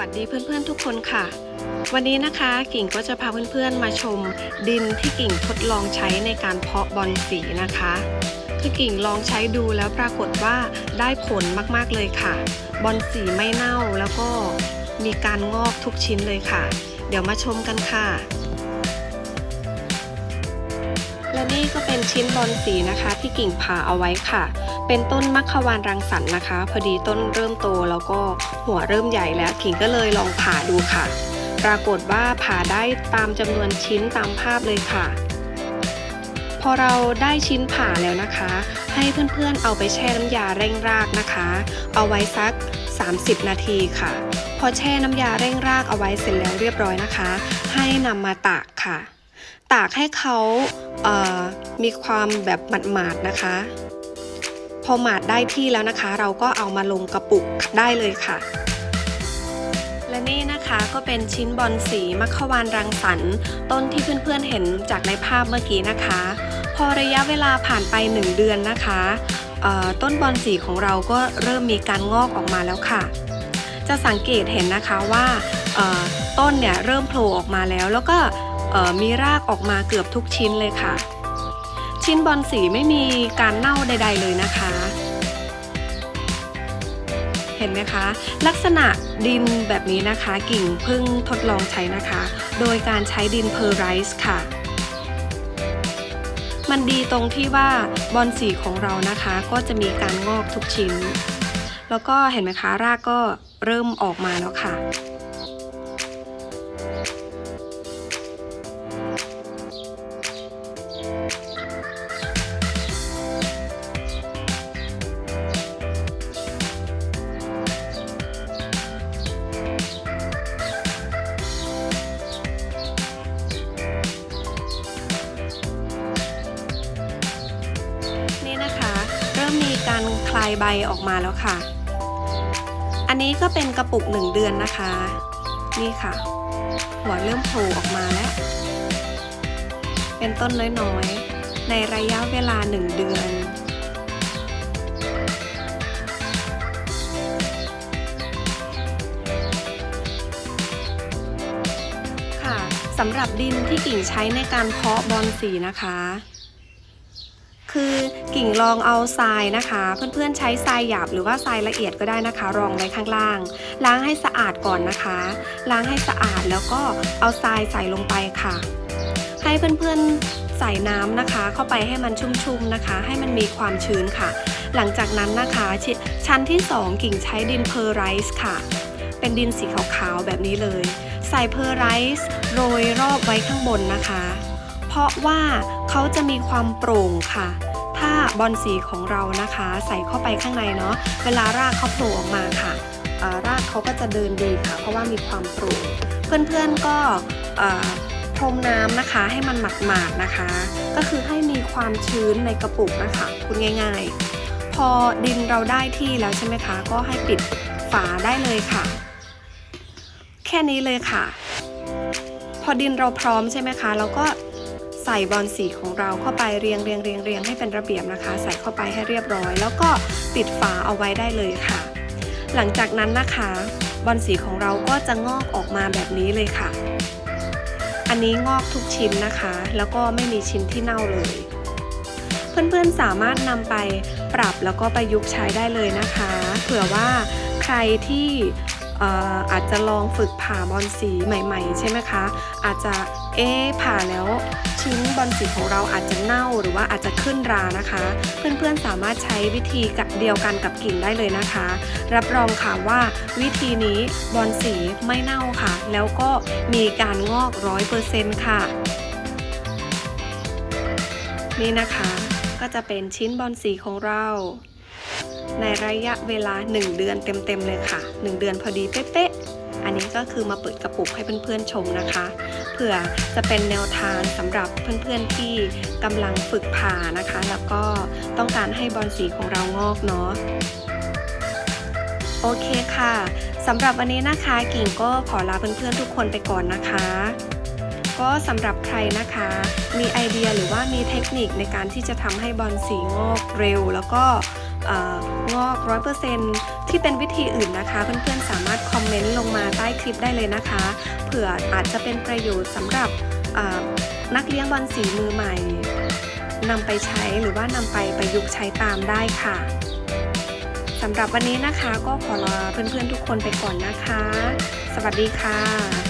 วัสดีเพื่อนๆทุกคนค่ะ วันนี้นะคะกิ่งก็จะพาเพื่อนๆมาชม ดินที่กิ่งทดลองใช้ในการเพาะบอลสีนะคะคือกิ่งลองใช้ดูแล้วปรากฏว่าได้ผลมากๆเลยค่ะ บอลสีไม่เน่าแล้วก็มีการงอกทุกชิ้นเลยค่ะ เดี๋ยวมาชมกันค่ะ ชิ้นบอลสีนะคะที่กิ่งผ่าเอาไว้ค่ะ เป็นต้นมัคควานรังสรรค์นะคะ พอดีต้นเริ่มโตแล้วก็หัวเริ่มใหญ่แล้วกิ่งก็เลยลองผ่าดูค่ะ ปรากฏว่าผ่าได้ตามจำนวนชิ้นตามภาพเลยค่ะ พอเราได้ชิ้นผ่าแล้วนะคะ ให้เพื่อนๆเอาไปแช่น้ำยาเร่งรากนะคะ เอาไว้สัก 30 นาทีค่ะ พอแช่น้ำยาเร่งรากเอาไว้เสร็จแล้วเรียบร้อยนะคะ ให้นำมาตากค่ะ ตากให้เขาเอ่อมีความแบบหมาดๆนะคะ พอหมาดได้ที่แล้วนะคะ เราก็เอามาลงกระปุกได้เลยค่ะ และนี่นะคะก็เป็นชิ้นบอลสีมัคควานรังสรรค์ต้นที่เพื่อนๆเห็นจากในภาพเมื่อกี้นะคะ พอระยะเวลาผ่านไป 1 เดือนนะคะต้นบอลสีของเราก็เริ่มมีการงอกออกมาแล้วค่ะ จะสังเกตเห็นนะคะว่าต้นเนี่ยเริ่มโผล่ออกมาแล้วแล้วก็ มีรากออกมาเกือบทุกชิ้นเลยค่ะ ชิ้นบอลสีไม่มีการเน่าใด ๆ เลยนะคะ เห็นไหมคะ ลักษณะดินแบบนี้นะคะ กิ่งเพิ่งทดลองใช้นะคะ โดยการใช้ดินเพอร์ไรส์ค่ะมันดีตรงที่ว่าบอลสีของเรานะคะ ก็จะมีการงอกทุกชิ้น แล้วก็เห็นไหมคะ รากก็เริ่มออกมาแล้วค่ะ การคลายใบออกมาแล้วค่ะ อันนี้ก็เป็นกระปุกหนึ่งเดือนนะคะ นี่ค่ะ หัวเริ่มโผล่ออกมาแล้ว เป็นต้นน้อยๆ ในระยะเวลาหนึ่งเดือนค่ะสำหรับดินที่กิ่งใช้ในการเพาะบอลสีนะคะ คือกิ่งลองเอาทรายนะคะ เพื่อนๆใช้ทรายหยาบหรือว่าทรายละเอียดก็ได้นะคะ รองไว้ข้างล่าง ล้างให้สะอาดก่อนนะคะ ล้างให้สะอาดแล้วก็เอาทรายใส่ลงไปค่ะ ให้เพื่อนๆใส่น้ำนะคะ เข้าไปให้มันชุ่มๆนะคะ ให้มันมีความชื้นค่ะ หลังจากนั้นนะคะชชั้นที่ 2 กิ่งใช้ดินเพอร์ไรส์ค่ะ เป็นดินสีขาวๆแบบนี้เลย ใส่เพอร์ไรส์โรยรอบไว้ข้างบนนะคะ เพราะว่าเขาจะมีความโปร่งค่ะ ถ้าบอลสีของเรานะคะ ใส่เข้าไปข้างในเนาะเวลารากเขาโผล่ออกมาค่ะารากเขาก็จะเดินดีค่ะ เพราะว่ามีความโปร่งเพื่อนๆก็พรมน้ำนะคะให้มันหมาดๆนะคะ ก็คือให้มีความชื้นในกระปุกนะคะพูดง่ายๆ พอดินเราได้ที่แล้วใช่ไหมคะ ก็ให้ปิดฝาได้เลยค่ะ แค่นี้เลยค่ะ พอดินเราพร้อมใช่ไหมคะเราก็ ใส่บอลสีของเราเข้าไปเรียงเรียงเรียงเรียงให้เป็นระเบียบนะคะ ใส่เข้าไปให้เรียบร้อย แล้วก็ปิดฝาเอาไว้ได้เลยค่ะ หลังจากนั้นนะคะ บอลสีของเราก็จะงอกออกมาแบบนี้เลยค่ะ อันนี้งอกทุกชิ้นนะคะ แล้วก็ไม่มีชิ้นที่เน่าเลย เพื่อนๆสามารถนำไปปรับแล้วก็ประยุกต์ใช้ได้เลยนะคะ เผื่อว่าใครที่ อาจจะลองฝึกผ่าบอลสีใหม่ๆ ใช่ไหมคะ อาจจะเอ๊ผ่าแล้วชิ้นบอลสีของเราอาจจะเน่าหรือว่าอาจจะขึ้นรานะคะ เพื่อนๆสามารถใช้วิธีกับเดียวกันกับกิ่งได้เลยนะคะ รับรองค่ะว่าวิธีนี้บอลสีไม่เน่าค่ะ แล้วก็มีการงอกร้อยเปอร์เซ็นต์ค่ะ นี่นะคะก็จะเป็นชิ้นบอลสีของเรา ในระยะเวลา 1 เดือนเต็มๆเลยค่ะ 1 เดือนพอดีเป๊ะๆ อันนี้ก็คือมาเปิดกระปุกให้เพื่อนๆชมนะคะ เผื่อจะเป็นแนวทางสำหรับเพื่อนๆที่กำลังฝึกผ่านะคะ แล้วก็ต้องการให้บอลสีของเรางอกเนาะโอเคค่ะสำหรับวันนี้นะคะกิ่งก็ขอลาเพื่อนๆทุกคนไปก่อนนะคะ ก็สำหรับใครนะคะ มีไอเดียหรือว่ามีเทคนิคในการที่จะทำให้บอลสีงอกเร็ว แล้วก็ งอกร้อยเปอร์เซนที่เป็นวิธีอื่นนะคะ เพื่อนๆ สามารถคอมเมนต์ลงมาใต้คลิปได้เลยนะคะ เผื่ออาจจะเป็นประโยชน์สำหรับนักเลี้ยงบอลสีมือใหม่นำไปใช้หรือว่านำไปประยุกต์ใช้ตามได้ค่ะสำหรับวันนี้นะคะก็ขอลาเพื่อนๆทุกคนไปก่อนนะคะ สวัสดีค่ะ